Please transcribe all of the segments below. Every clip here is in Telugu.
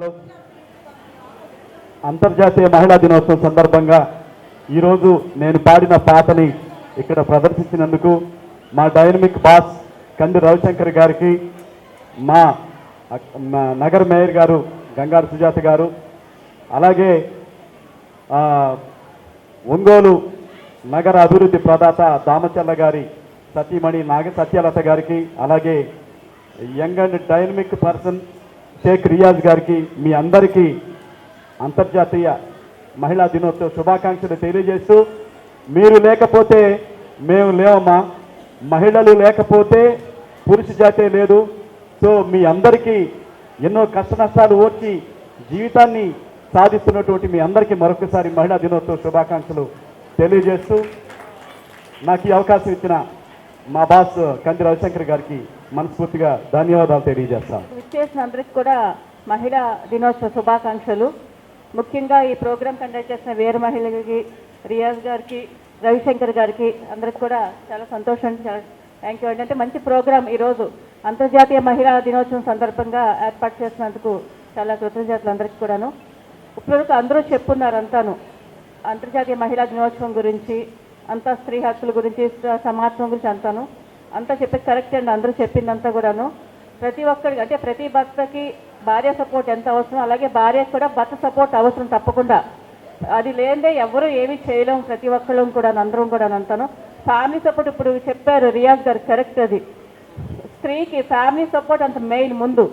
హలో అంతర్జాతీయ మహిళా దినోత్సవం సందర్భంగా ఈరోజు నేను పాడిన పాటని ఇక్కడ ప్రదర్శించినందుకు మా డైనమిక్ బాస్ కంది రవిశంకర్ గారికి మా నగర్ నగర మేయర్ గారు గంగారు సుజాత గారు అలాగే ఒంగోలు నగర అభివృద్ధి ప్రదాత దామచల్ల గారి సతీమణి నాగ సత్యలత గారికి అలాగే young and dynamic person Sheikh Riyaz గారికి మీ అందరికీ అంతర్జాతీయ మహిళా దినోత్సవ శుభాకాంక్షలు తెలియజేస్తూ మీరు లేకపోతే మేము లేవమ్మా. మహిళలు లేకపోతే పురుష జాతే లేదు. సో మీ అందరికీ ఎన్నో కష్ట నష్టాలు ఓర్చి జీవితాన్ని సాధిస్తున్నటువంటి మీ అందరికీ మరొకసారి మహిళా దినోత్సవ శుభాకాంక్షలు తెలియజేస్తూ నాకు ఈ అవకాశం ఇచ్చిన మా బాస్ కంది రవిశంకర్ గారికి మనస్ఫూర్తిగా ధన్యవాదాలు తెలియజేస్తాను. చేసిన అందరికి కూడా మహిళా దినోత్సవ శుభాకాంక్షలు. ముఖ్యంగా ఈ ప్రోగ్రాం కండక్ట్ చేసిన వేరు మహిళలకి రియాజ్ గారికి రవిశంకర్ గారికి అందరికి కూడా చాలా సంతోషం చాలా థ్యాంక్ యూ అండి. అంటే మంచి ప్రోగ్రాం ఈరోజు. అంతర్జాతీయ మహిళా దినోత్సవం సందర్భంగా ఏర్పాటు చేసినందుకు చాలా కృతజ్ఞతలు అందరికీ కూడాను. ఇప్పటివరకు అందరూ చెప్పున్నారు అంతాను అంతర్జాతీయ మహిళా దినోత్సవం గురించి అంతా స్త్రీ హక్కుల గురించి సమాత్వం గురించి అంతాను. అంతా చెప్పేది కరెక్ట్ అండి. అందరూ చెప్పిందంతా కూడాను. ప్రతి ఒక్కరికి అంటే ప్రతి భర్తకి భార్య సపోర్ట్ ఎంత అవసరం అలాగే భార్యకు కూడా భర్త సపోర్ట్ అవసరం తప్పకుండా. అది లేదే ఎవరు ఏమీ చేయలేము ప్రతి ఒక్కళ్ళం కూడా అందరం కూడా అంటాను ఫ్యామిలీ సపోర్ట్ ఇప్పుడు చెప్పారు రియాజ్ గారు కరెక్ట్ అది. స్త్రీకి ఫ్యామిలీ సపోర్ట్ అంత మెయిన్ ముందు.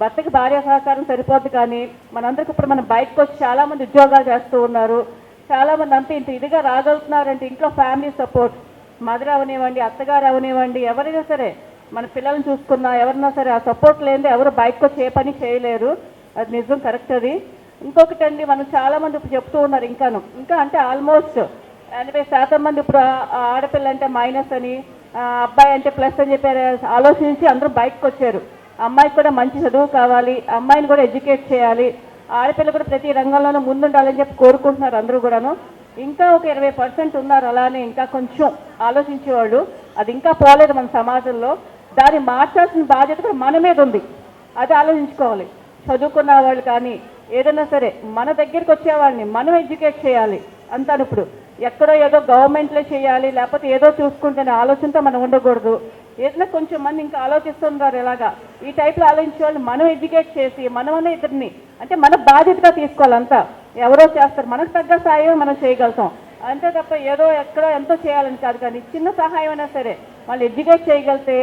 భర్తకి భార్య సహకారం సరిపోద్ది కానీ మనందరికి ఇప్పుడు మనం బయటకు వచ్చి చాలామంది ఉద్యోగాలు చేస్తూ ఉన్నారు. చాలామంది అంత ఇంత ఇదిగా రాగలుగుతున్నారంటే ఇంట్లో ఫ్యామిలీ సపోర్ట్ మదర్ అవనివ్వండి అత్తగారు అవనివ్వండి ఎవరైనా సరే మన పిల్లల్ని చూసుకున్నా ఎవరన్నా సరే ఆ సపోర్ట్ లేనిదే ఎవరు బయటకు వచ్చి ఏ పని చేయలేరు. అది నిజం కరెక్ట్ అది. ఇంకొకటి అండి మనం చాలామంది ఇప్పుడు చెప్తూ ఉన్నారు ఇంకాను. ఇంకా అంటే ఆల్మోస్ట్ ఎనభై శాతం మంది ఇప్పుడు ఆడపిల్ల అంటే మైనస్ అని అబ్బాయి అంటే ప్లస్ అని చెప్పారు. ఆలోచించి అందరూ బయటకు వచ్చారు అమ్మాయికి కూడా మంచి చదువు కావాలి అమ్మాయిని కూడా ఎడ్యుకేట్ చేయాలి. ఆడపిల్ల కూడా ప్రతి రంగంలోనూ ముందుండాలని చెప్పి కోరుకుంటున్నారు అందరూ కూడాను. ఇంకా ఒక ఇరవై పర్సెంట్ ఉన్నారు అలానే ఇంకా కొంచెం ఆలోచించేవాళ్ళు. అది ఇంకా పోలేదు మన సమాజంలో. దాన్ని మార్చాల్సిన బాధ్యత కూడా మన మీద ఉంది. అది ఆలోచించుకోవాలి. చదువుకున్న వాళ్ళు కానీ ఏదైనా సరే మన దగ్గరికి వచ్చేవాడిని మనం ఎడ్యుకేట్ చేయాలి. అంతాను ఇప్పుడు. ఎక్కడో ఏదో గవర్నమెంట్లో చేయాలి లేకపోతే ఏదో చూసుకుంటేనే ఆలోచనతో మనం ఉండకూడదు. ఏదైనా కొంచెం మంది ఇంకా ఆలోచిస్తున్నారు ఇలాగా ఈ టైప్లో ఆలోచించే వాళ్ళని మనం ఎడ్యుకేట్ చేసి మనమనే ఇద్దరిని అంటే మన బాధ్యతగా తీసుకోవాలంతా ఎవరో చేస్తారు. మనకు తగ్గ సాయం మనం చేయగలుగుతాం. అంతే తప్ప ఏదో ఎక్కడో ఎంతో చేయాలని కాదు కానీ చిన్న సహాయం అయినా సరే వాళ్ళు ఎడ్యుకేట్ చేయగలిగితే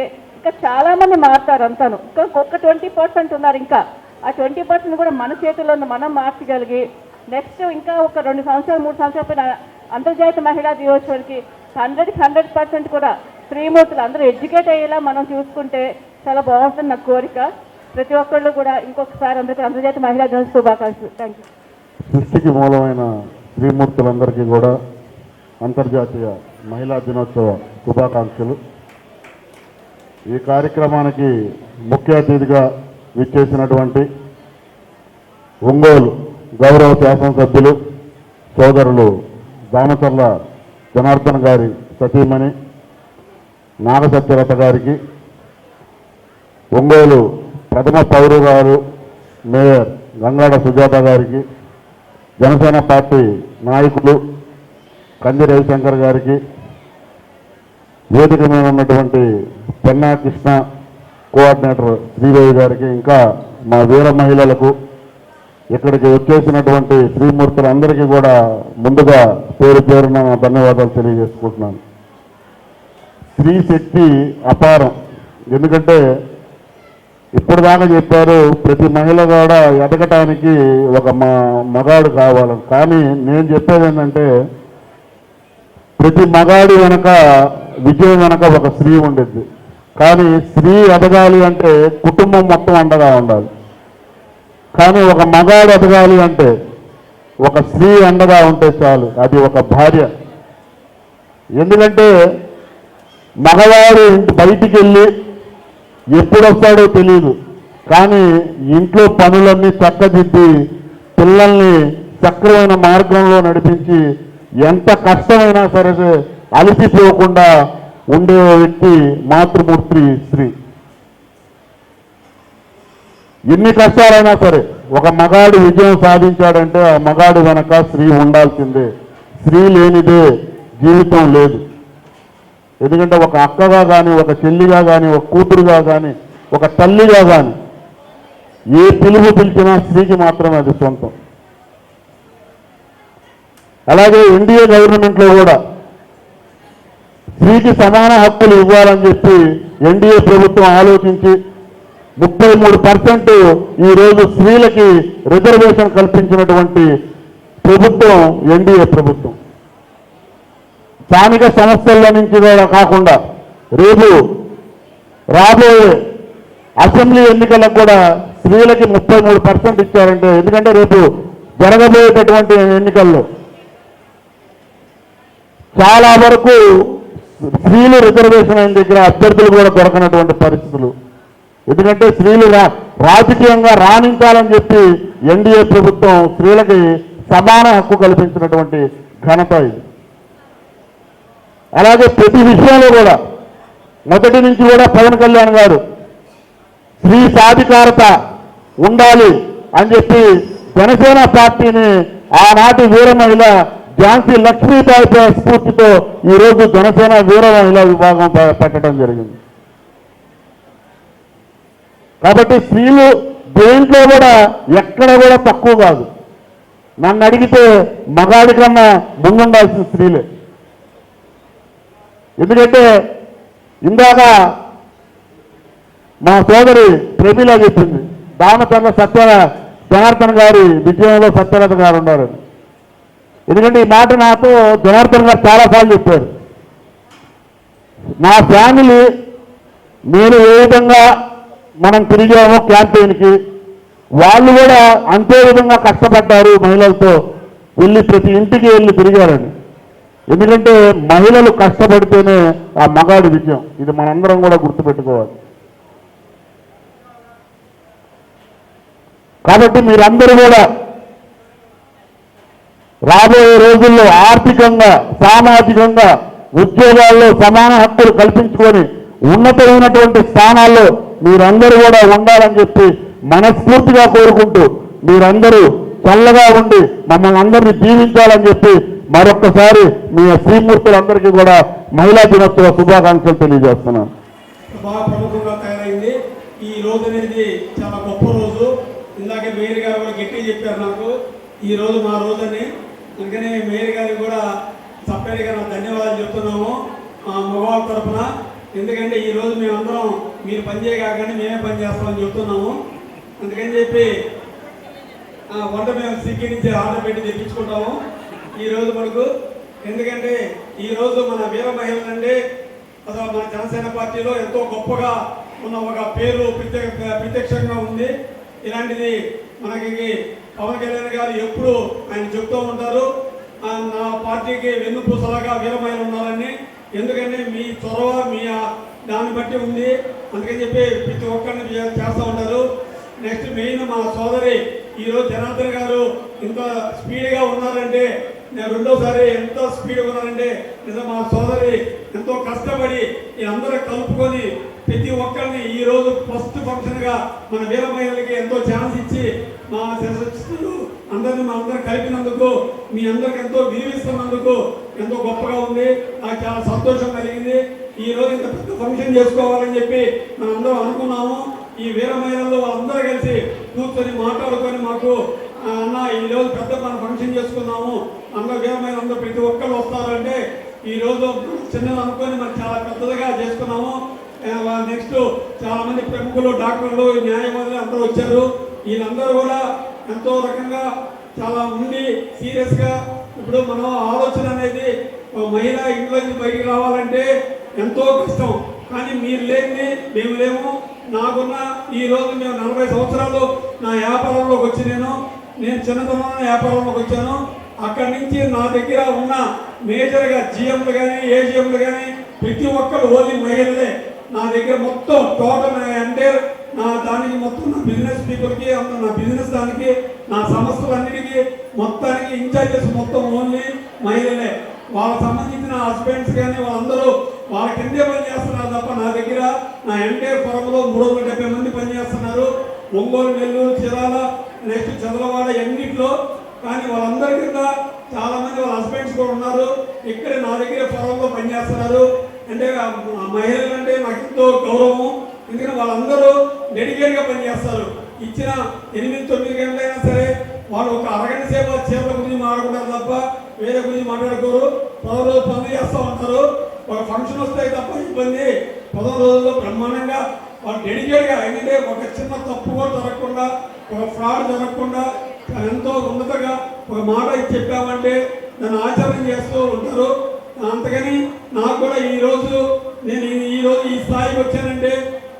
ఇంకా చాలా మంది మారుతారు అంతాను. ఇంకా ఒక్క ట్వంటీ పర్సెంట్ ఉన్నారు ఇంకా. ఆ ట్వంటీ పర్సెంట్ కూడా మన చేతుల్లో మనం మార్చగలిగి నెక్స్ట్ ఇంకా ఒక రెండు సంవత్సరాలు మూడు సంవత్సరాల పైన అంతర్జాతీయ మహిళా దినోత్సవానికి హండ్రెడ్కి హండ్రెడ్ పర్సెంట్ కూడా స్త్రీమూర్తులు అందరూ ఎడ్యుకేట్ అయ్యేలా మనం చూసుకుంటే చాలా బాగుంటుంది నా కోరిక. ప్రతి ఒక్కళ్ళు కూడా ఇంకొకసారి అందరికీ అంతర్జాతీయ మహిళా దినోత్సవ శుభాకాంక్షలు. థ్యాంక్ యూ సృష్టికి మూలమైన శ్రీమూర్తులందరికీ కూడా అంతర్జాతీయ మహిళా దినోత్సవ శుభాకాంక్షలు. ఈ కార్యక్రమానికి ముఖ్య అతిథిగా విచ్చేసినటువంటి ఒంగోలు గౌరవ శాసనసభ్యులు సోదరులు దామచర్ల జనార్దన్ గారి సతీమణి నాగసత్యరత గారికి ఒంగోలు ప్రథమ పౌరురాలు మేయర్ గంగాడ సుజాత గారికి జనసేన పార్టీ నాయకులు కంది రవిశంకర్ గారికి వేదిక మీద ఉన్నటువంటి పెన్నా కృష్ణ కోఆర్డినేటర్ శ్రీదేవి గారికి ఇంకా మా వీర మహిళలకు ఇక్కడికి వచ్చేసినటువంటి శ్రీమూర్తులందరికీ కూడా ముందుగా పేరు పేరున ధన్యవాదాలు తెలియజేసుకుంటున్నాను. స్త్రీ శక్తి అపారం. ఎందుకంటే ఇప్పుడు దాకా చెప్పారు ప్రతి మహిళ కూడా ఎదగటానికి ఒక మా మగాడు కావాలి. కానీ నేను చెప్పేది ఏంటంటే ప్రతి మగాడి వెనక విజయం వెనక ఒక స్త్రీ ఉండిద్ది. కానీ స్త్రీ ఎదగాలి అంటే కుటుంబం మొత్తం అండగా ఉండాలి. కానీ ఒక మగాడు ఎదగాలి అంటే ఒక స్త్రీ అండగా ఉంటే చాలు అది ఒక భార్య. ఎందుకంటే మగవాడు ఇంటి బయటికి వెళ్ళి ఎప్పుడు వస్తాడో తెలియదు కానీ ఇంట్లో పనులన్నీ చక్కదిద్ది పిల్లల్ని చక్రమైన మార్గంలో నడిపించి ఎంత కష్టమైనా సరే అలసిపోకుండా ఉండే వ్యక్తి మాతృమూర్తి స్త్రీ. ఎన్ని కష్టాలైనా సరే ఒక మగాడు విజయం సాధించాడంటే ఆ మగాడు వెనక స్త్రీ ఉండాల్సిందే. స్త్రీ లేనిదే జీవితం లేదు. ఎందుకంటే ఒక అక్కగా కానీ ఒక చెల్లిగా కానీ ఒక కూతురుగా కానీ ఒక తల్లిగా కానీ ఏ పిలుపు పిలిచినా స్త్రీకి మాత్రమే అది సొంతం. అలాగే ఎన్డీఏ గవర్నమెంట్లో కూడా స్త్రీకి సమాన హక్కులు ఇవ్వాలని చెప్పి ఎన్డీఏ ప్రభుత్వం ఆలోచించి ముప్పై మూడు పర్సెంట్ ఈరోజు స్త్రీలకి రిజర్వేషన్ కల్పించినటువంటి ప్రభుత్వం ఎన్డీఏ ప్రభుత్వం. స్థానిక సంస్థల నుంచి కూడా కాకుండా రేపు రాబోయే అసెంబ్లీ ఎన్నికలకు కూడా స్త్రీలకి ముప్పై మూడు పర్సెంట్ ఇచ్చారంటే ఎందుకంటే రేపు జరగబోయేటటువంటి ఎన్నికల్లో చాలా వరకు స్త్రీలు రిజర్వేషన్ అయిన దగ్గర అభ్యర్థులు కూడా దొరకనటువంటి పరిస్థితులు. ఎందుకంటే స్త్రీలు రా- రాజకీయంగా రాణించాలని చెప్పి ఎన్డీఏ ప్రభుత్వం స్త్రీలకి సమాన హక్కు కల్పించినటువంటి ఘనత ఇది. అలాగే ప్రతి విషయంలో కూడా మొదటి నుంచి కూడా పవన్ కళ్యాణ్ గారు స్త్రీ సాధికారత ఉండాలి అని చెప్పి జనసేన పార్టీని ఆనాటి వీర మహిళ ఝాన్సీ లక్ష్మీబాయి స్ఫూర్తితో ఈరోజు జనసేన వీర మహిళా విభాగం పెట్టడం జరిగింది. కాబట్టి స్త్రీలు దేంట్లో కూడా ఎక్కడ కూడా తక్కువ కాదు. నన్ను అడిగితే మగాడి కన్నా ముందుండాల్సిన స్త్రీలే. ఎందుకంటే ఇందాక మా సోదరి ప్రమీల చెప్పింది దామచర్ల సత్య జనార్దన్ గారి విజయంలో సత్యలత గారు ఉన్నారు ఎందుకంటే ఈ మాట నాకు జనార్దన్ గారు చాలాసార్లు చెప్పారు. నా ఫ్యామిలీ నేను ఏ విధంగా మనం తిరిగామో క్యాంపెయిన్కి వాళ్ళు కూడా అంతే విధంగా కష్టపడ్డారు మహిళలతో వెళ్ళి ప్రతి ఇంటికి వెళ్ళి తిరిగారని. ఎందుకంటే మహిళలు కష్టపడితేనే ఆ మగాడు విజయం. ఇది మనందరం కూడా గుర్తుపెట్టుకోవాలి. కాబట్టి మీరందరూ కూడా రాబోయే రోజుల్లో ఆర్థికంగా సామాజికంగా ఉద్యోగాల్లో సమాన హక్కులు కల్పించుకొని ఉన్నతమైనటువంటి స్థానాల్లో మీరందరూ కూడా ఉండాలని చెప్పి మనస్ఫూర్తిగా కోరుకుంటూ మీరందరూ చల్లగా ఉండి మమ్మల్ని అందరినీ జీవించాలని చెప్పి మరొక్కసారి మీ శ్రీమూర్తులందరికీ కూడా మహిళా దినోత్సవ శుభాకాంక్షలు తెలియజేస్తున్నాను. బాగా ప్రముఖంగా తయారైంది. ఈ రోజు అనేది చాలా గొప్ప రోజు. ఇందాక వేరుగా కూడా గట్టి చెప్పారు నాకు. ఈ రోజు మా రోజని అందుకని మేయర్ గారికి కూడా సపరేట్గా నా ధన్యవాదాలు చెప్తున్నాము మా మగవాళ్ళ తరఫున ఎందుకంటే ఈరోజు మేమందరం మీరు పని చేయగానే మేమే పని చేస్తామని చెప్తున్నాము. అందుకని చెప్పి వంట మేము స్విగ్గీ నుంచి ఆర్డర్ పెట్టి తెప్పించుకుంటాము ఈరోజు మనకు. ఎందుకంటే ఈ రోజు మన వీర అంటే అసలు మన జనసేన పార్టీలో ఎంతో గొప్పగా ఉన్న ఒక పేరు ప్రత్యేక ప్రత్యక్షంగా ఉంది. ఇలాంటిది మనకి పవన్ కళ్యాణ్ గారు ఎప్పుడు ఆయన చెప్తూ ఉంటారు నా పార్టీకి వెన్నుపూసలాగా వీర మహిళలు ఉన్నారని ఎందుకంటే మీ చొరవ మీ దాన్ని బట్టి ఉంది. అందుకని చెప్పి ప్రతి ఒక్కరిని చేస్తూ ఉంటారు. నెక్స్ట్ మెయిన్ మా సోదరి ఈరోజు జనార్దన్ గారు ఇంత స్పీడ్గా ఉన్నారంటే నేను రెండోసారి ఎంతో స్పీడ్గా ఉన్నారంటే నిజం మా సోదరి ఎంతో కష్టపడి ఈ అందరూ కలుపుకొని ప్రతి ఒక్కరిని ఈ రోజు ఫస్ట్ ఫంక్షన్గా మన వీర ఎంతో అందరిని మా అందరు కలిపినందుకు మీ అందరికి ఎంతో విలువిస్తున్నందుకు ఎంతో గొప్పగా ఉంది. నాకు చాలా సంతోషం కలిగింది. ఈ రోజు ఇంత పెద్ద ఫంక్షన్ చేసుకోవాలని చెప్పి మనం అందరం అనుకున్నాము. ఈ వీర అందరూ కలిసి కూర్చొని మాట్లాడుకొని మాకు అన్న ఈ రోజు పెద్ద మనం ఫంక్షన్ చేసుకున్నాము. అందరూ వీర అందరూ ప్రతి ఒక్కరు వస్తారంటే ఈ రోజు చిన్నది అనుకొని మనం చాలా పెద్దదిగా చేసుకున్నాము. నెక్స్ట్ చాలామంది ప్రముఖులు డాక్టర్లు న్యాయవాదులు అందరూ వచ్చారు. వీళ్ళందరూ కూడా ఎంతో రకంగా చాలా ఉండి సీరియస్గా ఇప్పుడు మనం ఆలోచన అనేది మహిళ ఇంట్లో బయటికి రావాలంటే ఎంతో కష్టం. కానీ మీరు లేని మేము లేము. నాకున్న ఈ రోజు మేము నలభై సంవత్సరాలు నా వ్యాపారంలోకి వచ్చి నేను నేను చిన్నతనంలో వ్యాపారంలోకి వచ్చాను. అక్కడి నుంచి నా దగ్గర ఉన్న మేజర్గా జిఎంలు కానీ ఏజిఎంలు కానీ ప్రతి ఒక్కరు ఓన్లీ మహిళలే. నా దగ్గర మొత్తం టోటల్ అంటే నా దానికి మొత్తం నా బిజినెస్ పీపుల్కి అంత నా బిజినెస్ దానికి నా సంస్థలన్నిటికీ మొత్తానికి ఇన్ఛార్జెస్ మొత్తం ఓన్లీ మహిళలే. వాళ్ళకి సంబంధించిన హస్బెండ్స్ కానీ వాళ్ళందరూ వాళ్ళ కిందే పని చేస్తున్నారు తప్ప నా దగ్గర నా ఎంటైర్ పొలంలో మూడు వందల డెబ్బై మంది పనిచేస్తున్నారు ఒంగోలు నెల్లూరు చిరాల నెక్స్ట్ చంద్రవాడ ఎన్నిట్లో. కానీ వాళ్ళందరి కింద చాలామంది వాళ్ళ హస్బెండ్స్ కూడా ఉన్నారు. ఇక్కడ నా దగ్గర పొలంలో పనిచేస్తున్నారు అంటే మహిళలు అంటే నాకు ఎంతో గౌరవం ఎందుకంటే వాళ్ళందరూ డెడికేట్గా పనిచేస్తారు. ఇచ్చిన ఎనిమిది తొమ్మిది గంటలైనా సరే వాళ్ళు ఒక అరగంట సేపు చీరల గురించి మాట్లాడుకుంటారు తప్ప వేరే గురించి మాట్లాడుకోరు. పదవ రోజు పనులు చేస్తూ ఉంటారు. ఒక ఫంక్షన్ వస్తే తప్ప ఇబ్బంది. పదవ రోజుల్లో బ్రహ్మాండంగా వాళ్ళు డెడికేట్గా ఎందుకంటే ఒక చిన్న తప్పు కూడా జరగకుండా ఒక ఫ్రాడ్ జరగకుండా ఎంతో ఉన్నతగా ఒక మాట చెప్పామంటే దాన్ని ఆచరణ చేస్తూ ఉంటారు. అంతకని నాకు కూడా ఈ రోజు నేను ఈరోజు ఈ స్థాయికి వచ్చానంటే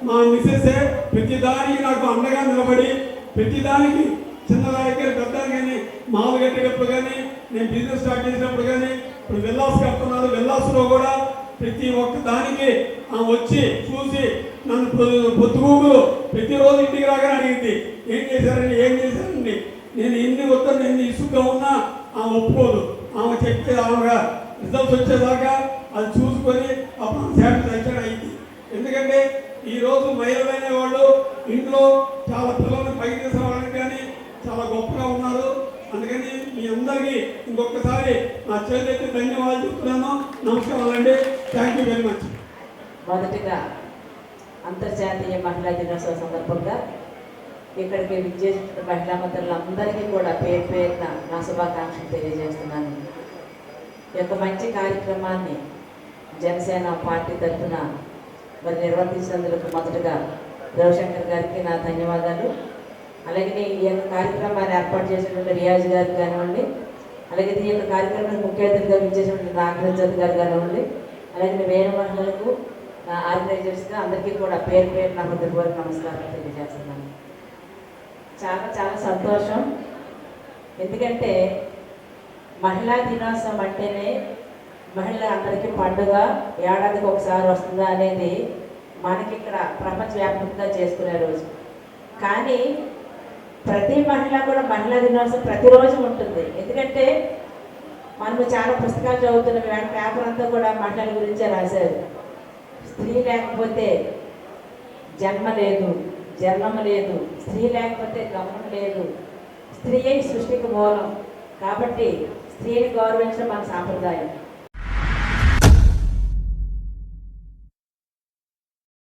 మా మిస్సెస్సే ప్రతి దానికి నాకు అండగా నిలబడి ప్రతి దానికి చిన్నదానికి పెద్ద కానీ మామూలు కట్టేటప్పుడు కానీ నేను బిజినెస్ స్టార్ట్ చేసినప్పుడు కానీ ఇప్పుడు వెల్లాస్ కడుతున్నాను వెల్లాస్లో కూడా ప్రతి ఒక్క దానికి ఆమె వచ్చి చూసి నన్ను పొద్దు- ప్రతిరోజు ఇంటికి రాగానే అడిగింది ఏం చేశారండి ఏం చేశారండి? నేను ఎన్ని వద్ద నేను ఇసుగ్గా ఉన్నా ఆమె ఒప్పుకోదు. ఆమె చెప్పేది ఆమె రిజల్ట్స్ వచ్చేదాకా అది చూసుకొని అప్పుడు సాటిస్ఫాక్షన్ అయింది. ఎందుకంటే ఈ రోజు మహిళలైన వాళ్ళు ఇంట్లో చాలా పిల్లల్ని పైకి తీసుకోవడానికి కానీ చాలా గొప్పగా ఉన్నారు. అందుకని మీ అందరికీ ఇంకొకసారి నా చేతి ధన్యవాదాలు చెప్తున్నాను. నమస్కారాలండి. థ్యాంక్ యూ వెరీ మచ్ మొదటిగా అంతర్జాతీయ మహిళా దినోత్సవ సందర్భంగా ఇక్కడికి విచ్చేసిన మహిళా మంత్రులందరికీ కూడా పేరు పేరున నా శుభాకాంక్షలు తెలియజేస్తున్నాను. యొక్క మంచి కార్యక్రమాన్ని జనసేన పార్టీ తరఫున మరి నిర్వర్తించినందుకు మొదటగా రవిశంకర్ గారికి నా ధన్యవాదాలు. అలాగే ఈ యొక్క కార్యక్రమాన్ని ఏర్పాటు చేసినటువంటి రియాజ్ గారికి కానివ్వండి అలాగే ఈ యొక్క కార్యక్రమానికి ముఖ్య అతిథిగా విచ్చేసినటువంటి నాగరాజ్ గారు కానివ్వండి అలాగే వేణుమహలకు ఆర్గనైజర్స్గా అందరికీ కూడా పేరు పేరు నా హృదయపూర్వక నమస్కారం తెలియజేస్తున్నాను. చాలా చాలా సంతోషం. ఎందుకంటే మహిళా దినోత్సవం అంటేనే మహిళ అందరికీ పండుగ. ఏడాదికి ఒకసారి వస్తుందా అనేది మనకి ఇక్కడ ప్రపంచవ్యాప్తంగా చేసుకునే రోజు. కానీ ప్రతి మహిళ కూడా మహిళా దినోత్సవం ప్రతిరోజు ఉంటుంది. ఎందుకంటే మనము చాలా పుస్తకాలు చదువుతున్నాం ఇవాళ పేపర్ అంతా కూడా మహిళల గురించే రాశారు. స్త్రీ లేకపోతే జన్మ లేదు జన్మం లేదు. స్త్రీ లేకపోతే గమనం లేదు. స్త్రీయే సృష్టికి మూలం. కాబట్టి స్త్రీని గౌరవించడం మన సాంప్రదాయం.